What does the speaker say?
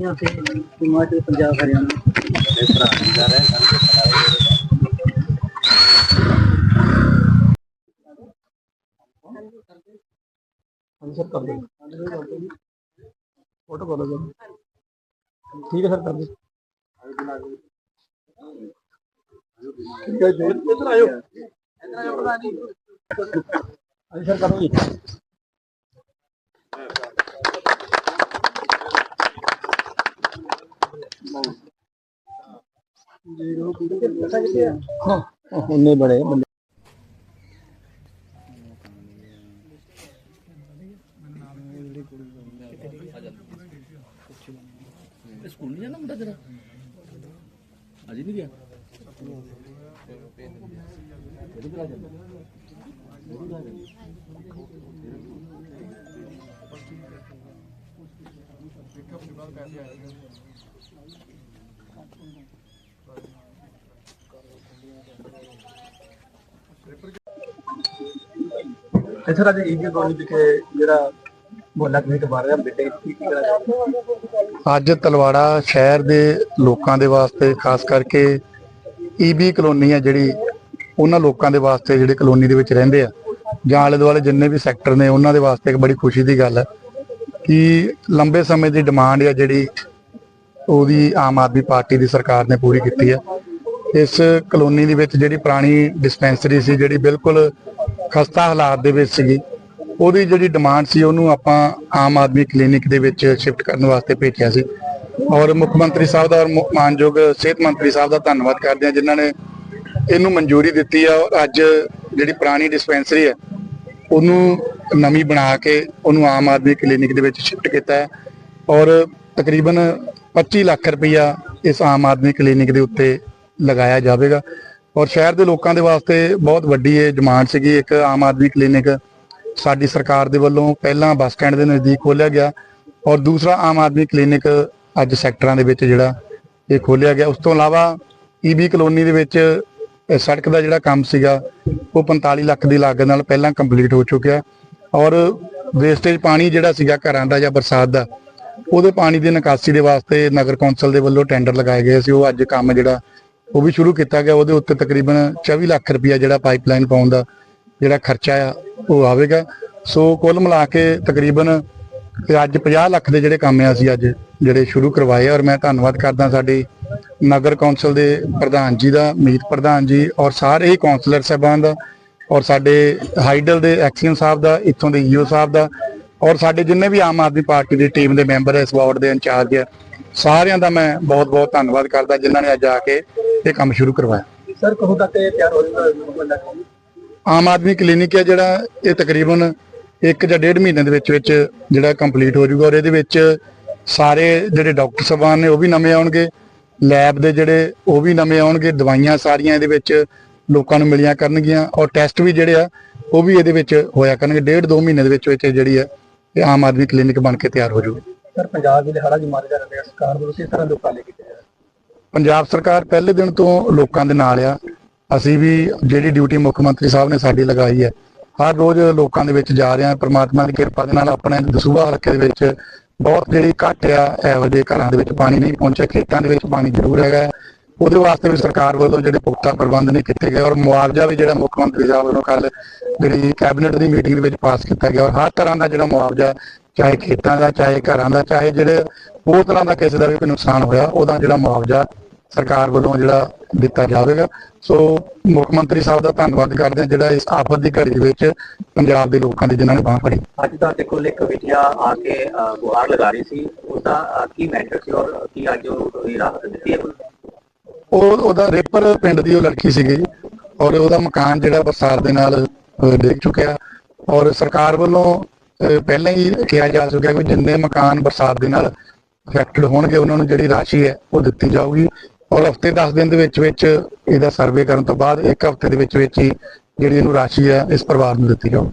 ਜਾਂ ਫਿਰ ਹਿਮਾਚਲ ਪੰਜਾਬ ਹਰਿਆਣਾ। ਦੇ ਭਰਾ ਜੀ ਦਾ ਰਹਿ ਸਾਨੂੰ ਹਾਂਜੀ ਸਰ ਕਰ ਫੋਟੋ ਕਰ ਠੀਕ ਹੈ ਸਰ ਕਰ ਦਿਓ। ਠੀਕ ਹੈ ਜੀ। ਇੱਧਰ ਆਇਓ। ਇੱਧਰ ਆਇਓ ਪ੍ਰਧਾਨ ਜੀ ਹਾਂਜੀ ਸਰ ਕਰੋ ਜੀ। ਉਹਨੇ ਬੜੇ ਬੰਦੇ। ਸਕੂਲ ਨਹੀਂ ਜਾਣਾ ਮੁੰਡਾ ਤੇਰਾ? ਅਜੇ ਨਹੀਂ ਗਿਆ? ਕਿਹੜੀ ਕਰਾ ਜਾਂਦਾ ਕਿਹੜੀ ਕਰਾ ਜਾਂਦਾ ਪਿਕਅਪ ਦੇ ਬਾਅਦ ਪੈਸੇ ਆਏ ਇੱਥੇ ਰਾਜੇ ਈਜੀ ਕੋਲ ਵਿਖੇ ਜਿਹੜਾ ਮੁਹੱਲਾ ਕਮੇਟੀ ਬਣ ਰਿਹਾ ਕੀ ਕੀ ਅੱਜ ਤਲਵਾੜਾ ਸ਼ਹਿਰ ਦੇ ਲੋਕਾਂ ਦੇ ਵਾਸਤੇ, ਖਾਸ ਕਰਕੇ ਈਬੀ ਕਲੋਨੀ ਆ ਜਿਹੜੀ, ਉਹਨਾਂ ਲੋਕਾਂ ਦੇ ਵਾਸਤੇ ਜਿਹੜੇ ਕਲੋਨੀ ਦੇ ਵਿੱਚ ਰਹਿੰਦੇ ਆ, ਜਾਂ ਆਲੇ ਦੁਆਲੇ ਜਿੰਨੇ ਵੀ ਸੈਕਟਰ ਨੇ, ਉਹਨਾਂ ਦੇ ਵਾਸਤੇ ਇੱਕ ਬੜੀ ਖੁਸ਼ੀ ਦੀ ਗੱਲ ਹੈ ਕਿ ਲੰਬੇ ਸਮੇਂ ਦੀ ਡਿਮਾਂਡ ਆ ਜਿਹੜੀ ਉਹਦੀ ਆਮ ਆਦਮੀ ਪਾਰਟੀ ਦੀ ਸਰਕਾਰ ਨੇ ਪੂਰੀ ਕੀਤੀ ਹੈ ਇਸ ਕਲੋਨੀ ਦੇ ਵਿੱਚ ਜਿਹੜੀ ਪੁਰਾਣੀ ਡਿਸਪੈਂਸਰੀ ਸੀ, ਜਿਹੜੀ ਬਿਲਕੁਲ ਖਸਤਾ ਹਾਲਾਤ ਦੇ ਵਿੱਚ ਸੀਗੀ। ਉਹਦੀ ਜਿਹੜੀ ਡਿਮਾਂਡ ਸੀ, ਉਹਨੂੰ ਆਪਾਂ ਆਮ ਆਦਮੀ ਕਲੀਨਿਕ ਦੇ ਵਿੱਚ ਸ਼ਿਫਟ ਕਰਨ ਵਾਸਤੇ ਭੇਜਿਆ ਸੀ। ਔਰ ਮੁੱਖ ਮੰਤਰੀ ਸਾਹਿਬ ਦਾ ਔਰ ਮਾਨਯੋਗ ਸਿਹਤ ਮੰਤਰੀ ਸਾਹਿਬ ਦਾ ਧੰਨਵਾਦ ਕਰਦੇ ਹਾਂ, ਜਿਨ੍ਹਾਂ ਨੇ ਇਹਨੂੰ ਮਨਜ਼ੂਰੀ ਦਿੱਤੀ ਆ। ਔਰ ਅੱਜ ਜਿਹੜੀ ਪੁਰਾਣੀ ਡਿਸਪੈਂਸਰੀ ਹੈ, ਉਹਨੂੰ ਨਵੀਂ ਬਣਾ ਕੇ ਉਹਨੂੰ ਆਮ ਆਦਮੀ ਕਲੀਨਿਕ ਦੇ ਵਿੱਚ ਸ਼ਿਫਟ ਕੀਤਾ ਹੈ। ਔਰ ਤਕਰੀਬਨ 25 ਲੱਖ ਰੁਪਈਆ ਇਸ ਆਮ ਆਦਮੀ ਕਲੀਨਿਕ ਦੇ ਉੱਤੇ ਲਗਾਇਆ ਜਾਵੇਗਾ। ਔਰ ਸ਼ਹਿਰ ਦੇ ਲੋਕਾਂ ਦੇ ਵਾਸਤੇ ਬਹੁਤ ਵੱਡੀ ਇਹ ਡਿਮਾਂਡ ਸੀਗੀ। ਇੱਕ ਆਮ ਆਦਮੀ ਕਲੀਨਿਕ ਸਾਡੀ ਸਰਕਾਰ ਦੇ ਵੱਲੋਂ ਪਹਿਲਾਂ ਬੱਸ ਸਟੈਂਡ ਦੇ ਨਜ਼ਦੀਕ ਖੋਲ੍ਹਿਆ ਗਿਆ ਔਰ ਦੂਸਰਾ ਆਮ ਆਦਮੀ ਕਲੀਨਿਕ ਅੱਜ ਸੈਕਟਰਾਂ ਦੇ ਵਿੱਚ ਜਿਹੜਾ ਇਹ ਖੋਲਿਆ ਗਿਆ। ਉਸ ਤੋਂ ਇਲਾਵਾ ਈਬੀ ਕਲੋਨੀ ਦੇ ਵਿੱਚ ਸੜਕ ਦਾ ਜਿਹੜਾ ਕੰਮ ਸੀਗਾ, ਉਹ 45 ਲੱਖ ਦੀ ਲਾਗਤ ਨਾਲ ਪਹਿਲਾਂ ਕੰਪਲੀਟ ਹੋ ਚੁੱਕਿਆ ਔਰ ਵੇਸਟੇਜ ਪਾਣੀ ਜਿਹੜਾ ਸੀਗਾ ਘਰਾਂ ਦਾ ਜਾਂ ਬਰਸਾਤ ਦਾ, ਉਹਦੇ ਪਾਣੀ ਦੀ ਨਿਕਾਸੀ ਦੇ ਵਾਸਤੇ ਨਗਰ ਕੌਂਸਲ ਦੇ ਵੱਲੋਂ ਟੈਂਡਰ ਲਗਾਏ ਗਏ ਸੀ। ਉਹ ਅੱਜ ਕੰਮ ਜਿਹੜਾ ਉਹ ਵੀ ਸ਼ੁਰੂ ਕੀਤਾ ਗਿਆ, ਉਹਦੇ ਉੱਤੇ ਤਕਰੀਬਨ 24 ਲੱਖ ਰੁਪਇਆ ਜਿਹੜਾ ਪਾਈਪਲਾਈਨ ਪਾਉਣ ਦਾ ਜਿਹੜਾ ਖਰਚਾ ਆ, ਉਹ ਆਵੇਗਾ। ਸੋ ਕੁੱਲ ਮਿਲਾ ਕੇ ਤਕਰੀਬਨ ਅੱਜ 50 ਲੱਖ ਦੇ ਜਿਹੜੇ ਕੰਮ ਆ, ਅਸੀਂ ਅੱਜ ਜਿਹੜੇ ਸ਼ੁਰੂ ਕਰਵਾਏ ਔਰ ਮੈਂ ਧੰਨਵਾਦ ਕਰਦਾ ਸਾਡੀ ਨਗਰ ਕੌਂਸਲ ਦੇ ਪ੍ਰਧਾਨ ਜੀ ਦਾ, ਮੀਤ ਪ੍ਰਧਾਨ ਜੀ, ਔਰ ਸਾਰੇ ਹੀ ਕੌਂਸਲਰ ਸਾਹਿਬਾਨ ਦਾ, ਔਰ ਸਾਡੇ ਹਾਈਡਲ ਦੇ ਐਕਸੀਅਨ ਸਾਹਿਬ ਦਾ, ਇੱਥੋਂ ਦੇ ਈਓ ਸਾਹਿਬ ਦਾ, ਔਰ ਸਾਡੇ ਜਿੰਨੇ ਵੀ ਆਮ ਆਦਮੀ ਪਾਰਟੀ ਦੀ ਟੀਮ ਦੇ ਮੈਂਬਰ ਇਸ ਵਾਰਡ ਦੇ ਇੰਚਾਰਜ ਆ, ਸਾਰਿਆਂ ਦਾ ਮੈਂ ਬਹੁਤ ਬਹੁਤ ਧੰਨਵਾਦ ਕਰਦਾ, ਜਿਨ੍ਹਾਂ ਨੇ ਅੱਜ ਆ ਕੇ ਇਹ ਕੰਮ ਸ਼ੁਰੂ ਕਰਵਾਇਆ। ਸਰ ਕਦੋਂ ਤੱਕ ਇਹ ਤਿਆਰ ਹੋ ਜਾਊਗਾ? ਆਮ ਆਦਮੀ ਕਲੀਨਿਕ ਹੈ ਜਿਹੜਾ ਇਹ ਤਕਰੀਬਨ 1 ਜਾਂ 1.5 ਮਹੀਨੇ ਦੇ ਵਿੱਚ ਵਿੱਚ ਜਿਹੜਾ ਕੰਪਲੀਟ ਹੋ ਜਾਊਗਾ ਔਰ ਇਹਦੇ ਵਿੱਚ ਸਾਰੇ ਜਿਹੜੇ ਡਾਕਟਰ ਸਾਹਿਬਾਨ ਨੇ ਉਹ ਵੀ ਨਵੇਂ ਆਉਣਗੇ ਲੈਬ ਦੇ ਜਿਹੜੇ ਉਹ ਵੀ ਨਵੇਂ ਆਉਣਗੇ ਦਵਾਈਆਂ ਸਾਰੀਆਂ ਇਹਦੇ ਵਿੱਚ ਲੋਕਾਂ ਨੂੰ ਮਿਲਿਆ ਕਰਨਗੀਆਂ ਔਰ ਟੈਸਟ ਵੀ ਜਿਹੜੇ ਆ ਉਹ ਵੀ ਇਹਦੇ ਵਿੱਚ ਹੋਇਆ ਕਰਨਗੇ। ਡੇਢ ਦੋ ਮਹੀਨੇ ਦੇ ਵਿੱਚ ਵਿੱਚ ਜਿਹੜੀ ਹੈ ਇਹ ਆਮ ਆਦਮੀ ਕਲੀਨਿਕ ਬਣ ਕੇ ਤਿਆਰ ਹੋ ਜਾਊਗੀ। ਸਰ ਪੰਜਾਬ ਦੇ ਹੜਾ ਦੀ ਮਾਰ ਰਿਹਾ ਸਰਕਾਰ ਵੱਲੋਂ ਕਿਸ ਤਰ੍ਹਾਂ ਲੋਕਾਂ ਲੈ ਕੇ ਜਾ ਰਿਹਾ ਪੰਜਾਬ ਸਰਕਾਰ ਪਹਿਲੇ ਦਿਨ ਤੋਂ ਲੋਕਾਂ ਦੇ ਨਾਲ ਆ। ਅਸੀਂ ਵੀ ਜਿਹੜੀ ਡਿਊਟੀ ਮੁੱਖ ਮੰਤਰੀ ਸਾਹਿਬ ਨੇ ਸਾਡੀ ਲਗਾਈ ਹੈ, ਹਰ ਰੋਜ਼ ਲੋਕਾਂ ਦੇ ਵਿੱਚ ਜਾ ਰਹੇ ਹਾਂ। ਪ੍ਰਮਾਤਮਾ ਦੀ ਕਿਰਪਾ ਦੇ ਨਾਲ ਆਪਣੇ ਦਸੂਹਾ ਹਲਕੇ ਦੇ ਵਿੱਚ ਬਹੁਤ ਜਿਹੜੀ ਘੱਟ ਆ, ਇਹੋ ਜਿਹੇ ਘਰਾਂ ਦੇ ਵਿੱਚ ਪਾਣੀ ਨਹੀਂ ਪਹੁੰਚਿਆ, ਖੇਤਾਂ ਦੇ ਵਿੱਚ ਪਾਣੀ ਜ਼ਰੂਰ ਹੈਗਾ ਉਹਦੇ ਵਾਸਤੇ ਵੀ ਸਰਕਾਰ ਵੱਲੋਂ ਜਿਹੜੇ ਪੁਖਤਾ ਪ੍ਰਬੰਧ ਨੇ ਕੀਤੇ ਗਏ ਔਰ ਮੁਆਵਜ਼ਾ ਵੀ ਜਿਹੜਾ ਮੁੱਖ ਮੰਤਰੀ ਸਾਹਿਬ ਵੱਲੋਂ ਕੱਲ ਜਿਹੜੀ ਕੈਬਨਿਟ ਦੀ ਮੀਟਿੰਗ ਦੇ ਵਿੱਚ ਪਾਸ ਕੀਤਾ ਗਿਆ ਔਰ ਹਰ ਤਰ੍ਹਾਂ ਦਾ ਜਿਹੜਾ ਮੁਆਵਜ਼ਾ, ਚਾਹੇ ਖੇਤਾਂ ਦਾ, ਚਾਹੇ ਘਰਾਂ ਦਾ, ਚਾਹੇ ਜਿਹੜੇ ਹੋਰ ਤਰ੍ਹਾਂ ਦਾ ਕਿਸੇ ਦਾ ਵੀ ਕੋਈ ਨੁਕਸਾਨ ਹੋਇਆ ਉਹਦਾ ਜਿਹੜਾ ਮੁਆਵਜ਼ਾ ਸਰਕਾਰ ਵੱਲੋਂ ਜਿਹੜਾ ਦਿੱਤਾ ਜਾਵੇਗਾ। ਸੋ ਮੁੱਖ ਮੰਤਰੀ ਸਾਹਿਬ ਦਾ ਧੰਨਵਾਦ ਕਰਦੇ ਹਾਂ ਜਿਹੜਾ ਇਸ ਆਫਤ ਦੀ ਘੜੀ ਦੇ ਵਿੱਚ ਪੰਜਾਬ ਦੇ ਲੋਕਾਂ ਦੀ ਜਿਨ੍ਹਾਂ ਨੇ ਬਾਹ ਫੜੀ। ਅੱਜ ਦਾ ਤੇ ਕੋਲ ਇੱਕ ਵਿਦਿਆ ਆ ਕੇ ਗੁਹਾਰ ਲਗਾ ਰਹੀ ਸੀ। ਉਹਦਾ ਕੀ ਮੈਟਰ ਸੀ ਔਰ ਕੀ ਅੱਜ ਉਹ ਰਾਹਤ ਦਿੱਤੀ ਹੈ ਉਹ ਉਹਦਾ ਰੇਪਰ ਪਿੰਡ ਦੀ ਉਹ ਲੜਕੀ ਸੀਗੀ ਔਰ ਉਹਦਾ ਮਕਾਨ ਜਿਹੜਾ ਬਰਸਾਤ ਦੇ ਨਾਲ ਡਿੱਗ ਚੁੱਕਿਆ ਔਰ ਸਰਕਾਰ ਵੱਲੋਂ ਪਹਿਲਾਂ ਹੀ ਕਿਹਾ ਜਾ ਚੁੱਕਿਆ ਕਿ ਜਿੰਨੇ ਮਕਾਨ ਬਰਸਾਤ ਦੇ ਨਾਲ ਅਫੈਕਟਡ ਹੋਣਗੇ, ਉਹਨਾਂ ਨੂੰ ਜਿਹੜੀ ਰਾਸ਼ੀ ਹੈ, ਉਹ ਦਿੱਤੀ ਜਾਊਗੀ। ਔਰ ਹਫ਼ਤੇ 10 ਦਿਨ ਦੇ ਵਿੱਚ ਵਿੱਚ ਇਹਦਾ ਸਰਵੇ ਕਰਨ ਤੋਂ ਬਾਅਦ ਇੱਕ ਹਫ਼ਤੇ ਦੇ ਵਿੱਚ ਵਿੱਚ ਹੀ ਜਿਹੜੀ ਇਹਨੂੰ ਰਾਸ਼ੀ ਹੈ, ਇਸ ਪਰਿਵਾਰ ਨੂੰ ਦਿੱਤੀ ਜਾਊਗੀ।